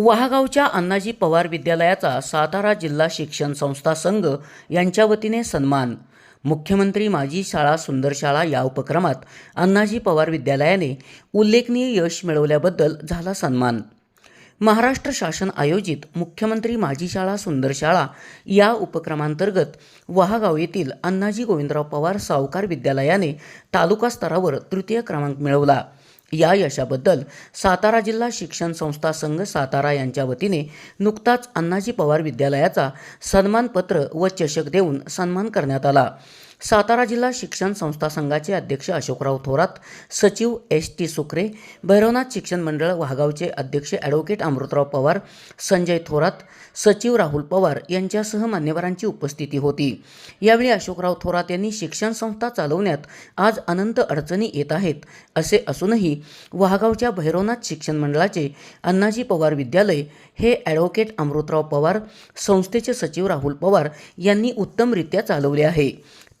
वहागावच्या अण्णाजी पवार विद्यालयाचा सातारा जिल्हा शिक्षण संस्था संघ यांच्या वतीने सन्मान. मुख्यमंत्री माझी शाळा सुंदर शाळा या उपक्रमात अण्णाजी पवार विद्यालयाने उल्लेखनीय यश मिळवल्याबद्दल झाला सन्मान. महाराष्ट्र शासन आयोजित मुख्यमंत्री माझी शाळा सुंदर शाळा या उपक्रमांतर्गत वहागाव येथील अण्णाजी गोविंदराव पवार सावकार विद्यालयाने तालुका स्तरावर तृतीय क्रमांक मिळवला. या यशाबद्दल सातारा जिल्हा शिक्षण संस्था संघ सातारा यांच्या वतीने नुकताच अण्णाजी पवार विद्यालयाचा सन्मानपत्र व चषक देऊन सन्मान करण्यात आला. सातारा जिल्हा शिक्षण संस्था संघाचे अध्यक्ष अशोकराव थोरात सचिव एस टी सुकरे भैरवनाथ शिक्षण मंडळ वाघावचे अध्यक्ष ॲडव्होकेट अमृतराव पवार संजय थोरात सचिव राहुल पवार यांच्यासह मान्यवरांची उपस्थिती होती. यावेळी अशोकराव थोरात यांनी शिक्षण संस्था चालवण्यात आज अनंत अडचणी येत आहेत असे असूनही वाघावच्या भैरवनाथ शिक्षण मंडळाचे अण्णाजी पवार विद्यालय हे ॲडव्होकेट अमृतराव पवार संस्थेचे सचिव राहुल पवार यांनी उत्तमरित्या चालवले आहे.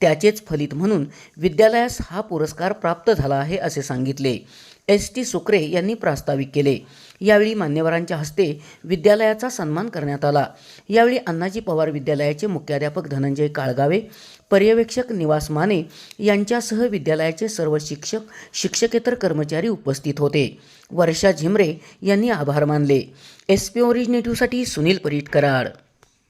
त्याचेच फलित म्हणून विद्यालयास हा पुरस्कार प्राप्त झाला आहे असे सांगितले. एस टी सुक्रे यांनी प्रास्ताविक केले. यावेळी मान्यवरांच्या हस्ते विद्यालयाचा सन्मान करण्यात आला. यावेळी अण्णाजी पवार विद्यालयाचे मुख्याध्यापक धनंजय काळगावे पर्यवेक्षक निवास माने यांच्यासह विद्यालयाचे सर्व शिक्षक शिक्षकेतर कर्मचारी उपस्थित होते. वर्षा झिमरे यांनी आभार मानले. एस पी ओरिजिनेटिव्हसाठी सुनील परीटकराड.